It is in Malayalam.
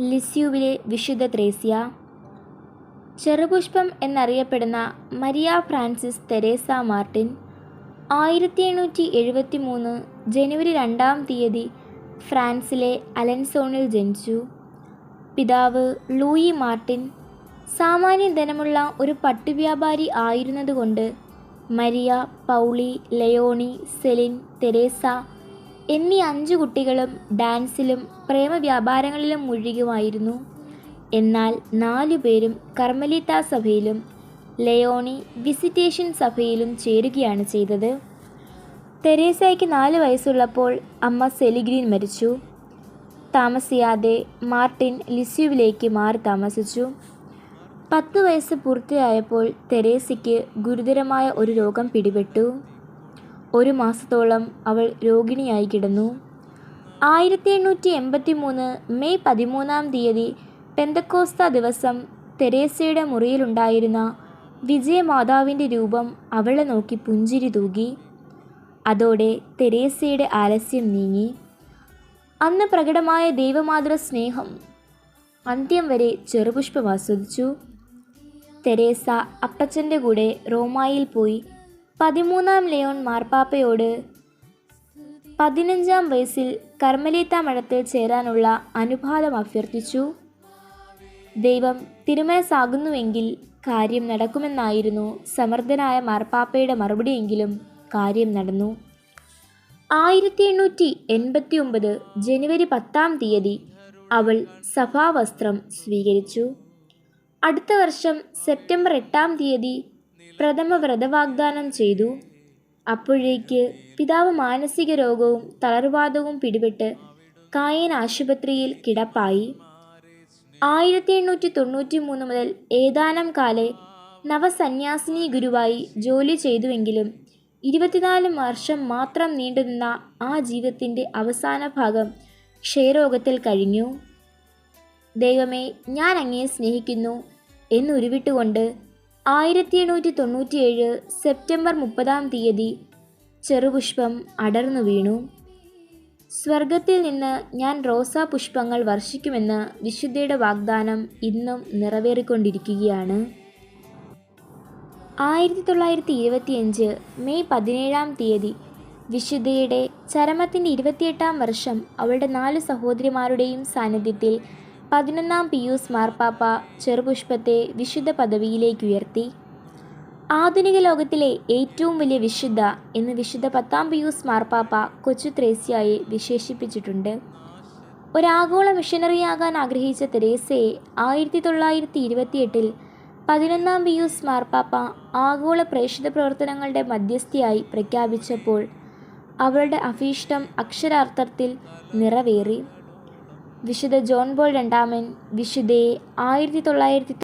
ലിസ്യുവിലെ വിശുദ്ധ ത്രേസ്യ. ചെറുപുഷ്പം എന്നറിയപ്പെടുന്ന മരിയ ഫ്രാൻസിസ് തെരേസ മാർട്ടിൻ ആയിരത്തി എണ്ണൂറ്റി എഴുപത്തി മൂന്ന് ജനുവരി രണ്ടാം തീയതി ഫ്രാൻസിലെ അലൻസോണിൽ ജനിച്ചു. പിതാവ് ലൂയി മാർട്ടിൻ സാമാന്യ ധനമുള്ള ഒരു പട്ടുവ്യാപാരി ആയിരുന്നതുകൊണ്ട് Maria Pauline Leonie Celine Therese എന്നീ അഞ്ചു കുട്ടികളും ഡാൻസിലും പ്രേമവ്യാപാരങ്ങളിലും മുഴുകുമായിരുന്നു എന്നാൽ നാലു പേരും കർമ്മലിത്ത സഭയിലും ലയോണി വിസിറ്റേഷൻ സഭയിലും ചേരുകയാണ് ചെയ്തത്. തെരേസയ്ക്ക് നാല് വയസ്സുള്ളപ്പോൾ അമ്മ സെലിഗ്രീൻ മരിച്ചു. താമസിയാതെ മാർട്ടിൻ ലിസ്യുവിലേക്ക് മാറി താമസിച്ചു. പത്ത് വയസ്സ് പൂർത്തിയായപ്പോൾ തെരേസയ്ക്ക് ഗുരുതരമായ ഒരു രോഗം പിടിപെട്ടു. ഒരു മാസത്തോളം അവൾ രോഗിണിയായി കിടന്നു. ആയിരത്തി എണ്ണൂറ്റി എൺപത്തി മൂന്ന് മെയ് പതിമൂന്നാം തീയതി പെന്തക്കോസ്ത ദിവസം തെരേസയുടെ മുറിയിലുണ്ടായിരുന്ന വിജയമാതാവിന്റെ രൂപം അവളെ നോക്കി പുഞ്ചിരി തൂകി. അതോടെ തെരേസയുടെ ആലസ്യം നീങ്ങി. അന്ന് പ്രകടമായ ദൈവമാതൃ സ്നേഹം അന്ത്യം വരെ ചെറുപുഷ്പം ആസ്വദിച്ചു. തെരേസ അപ്പച്ചന്റെ കൂടെ റോമായിൽ പോയി പതിമൂന്നാം ലിയോൺ മാർപ്പാപ്പയോട് പതിനഞ്ചാം വയസ്സിൽ കർമ്മലീത്ത മഠത്തിൽ ചേരാനുള്ള അനുവാദം അഭ്യർത്ഥിച്ചു. ദൈവം തിരുമനസ്സാകുന്നുവെങ്കിൽ കാര്യം നടക്കുമെന്നായിരുന്നു സമർത്ഥനായ മാർപ്പാപ്പയുടെ മറുപടിയെങ്കിലും കാര്യം നടന്നു. ആയിരത്തി എണ്ണൂറ്റി എൺപത്തി ഒമ്പത് ജനുവരി പത്താം തീയതി അവൾ സഭാവസ്ത്രം സ്വീകരിച്ചു. അടുത്ത വർഷം സെപ്റ്റംബർ എട്ടാം തീയതി പ്രഥമ വ്രതവാഗ്ദാനം ചെയ്തു. അപ്പോഴേക്ക് പിതാവ് മാനസിക രോഗവും തളർവാദവും പിടിപെട്ട് കായൻ ആശുപത്രിയിൽ കിടപ്പായി. ആയിരത്തി എണ്ണൂറ്റി തൊണ്ണൂറ്റി മൂന്ന് മുതൽ ഏതാനും കാലെ നവസന്യാസിനി ഗുരുവായി ജോലി ചെയ്തുവെങ്കിലും ഇരുപത്തിനാല് വർഷം മാത്രം നീണ്ടുനിന്ന ആ ജീവിതത്തിന്റെ അവസാന ഭാഗം ക്ഷയരോഗത്തിൽ കഴിഞ്ഞു. ദൈവമേ ഞാൻ അങ്ങയെ സ്നേഹിക്കുന്നു എന്നുരുവിട്ടുകൊണ്ട് ആയിരത്തി എണ്ണൂറ്റി തൊണ്ണൂറ്റിയേഴ് സെപ്റ്റംബർ മുപ്പതാം തീയതി ചെറുപുഷ്പം അടർന്നു വീണു. സ്വർഗത്തിൽ നിന്ന് ഞാൻ റോസാ പുഷ്പങ്ങൾ വർഷിക്കുമെന്ന് വിശുദ്ധയുടെ വാഗ്ദാനം ഇന്നും നിറവേറിക്കൊണ്ടിരിക്കുകയാണ്. ആയിരത്തി തൊള്ളായിരത്തി ഇരുപത്തിയഞ്ച് മെയ് പതിനേഴാം തീയതി വിശുദ്ധയുടെ ചരമത്തിന്റെ ഇരുപത്തിയെട്ടാം വർഷം അവളുടെ നാല് സഹോദരിമാരുടെയും സാന്നിധ്യത്തിൽ പതിനൊന്നാം പിയൂസ് മാർപ്പാപ്പ ചെറുപുഷ്പത്തെ വിശുദ്ധ പദവിയിലേക്ക് ഉയർത്തി ആധുനിക ലോകത്തിലെ ഏറ്റവും വലിയ വിശുദ്ധ എന്ന് വിശുദ്ധ പത്താം പിയൂസ് മാർപ്പാപ്പ കൊച്ചു ത്രേസ്യയെ വിശേഷിപ്പിച്ചിട്ടുണ്ട്. ഒരാഗോള മിഷനറിയാകാൻ ആഗ്രഹിച്ച തെരേസയെ ആയിരത്തി തൊള്ളായിരത്തി ഇരുപത്തിയെട്ടിൽ പതിനൊന്നാം പിയൂസ് മാർപ്പാപ്പ ആഗോള പ്രേക്ഷിത പ്രവർത്തനങ്ങളുടെ മധ്യസ്ഥയായി പ്രഖ്യാപിച്ചപ്പോൾ അവളുടെ അഭീഷ്ടം അക്ഷരാർത്ഥത്തിൽ നിറവേറി. വിശുദ്ധ ജോൺ ബോൾ രണ്ടാമൻ വിശുദ്ധയെ ആയിരത്തി തൊള്ളായിരത്തി